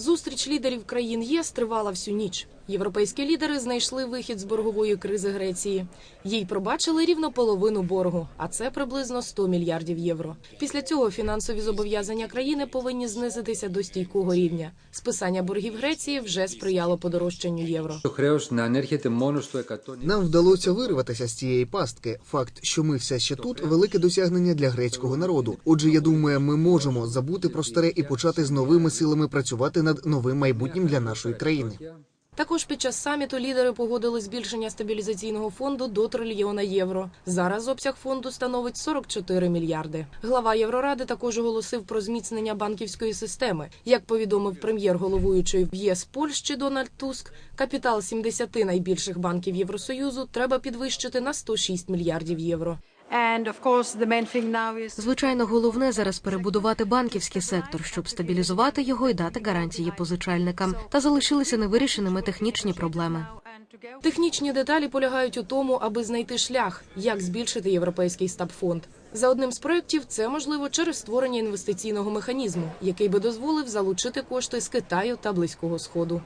Зустріч лідерів країн ЄС тривала всю ніч. Європейські лідери знайшли вихід з боргової кризи Греції. Їй пробачили рівно половину боргу, а це приблизно 100 мільярдів євро. Після цього фінансові зобов'язання країни повинні знизитися до стійкого рівня. Списання боргів Греції вже сприяло подорожченню євро. Нам вдалося вирватися з цієї пастки. Факт, що ми все ще тут, велике досягнення для грецького народу. Отже, я думаю, ми можемо забути про старе і почати з новими силами працювати над новим майбутнім для нашої країни. Також під час саміту лідери погодили збільшення стабілізаційного фонду до трильйона євро. Зараз обсяг фонду становить 44 мільярди. Глава Євроради також оголосив про зміцнення банківської системи. Як повідомив прем'єр головуючої в ЄС Польщі Дональд Туск, капітал 70 найбільших банків Євросоюзу треба підвищити на 106 мільярдів євро. And of course, the main thing now is Звичайно, головне зараз перебудувати банківський сектор, щоб стабілізувати його і дати гарантії позичальникам. Та залишилися невирішеними технічні проблеми. Технічні деталі полягають у тому, аби знайти шлях, як збільшити європейський стабфонд. За одним з проєктів це можливо через створення інвестиційного механізму, який би дозволив залучити кошти з Китаю та Близького Сходу.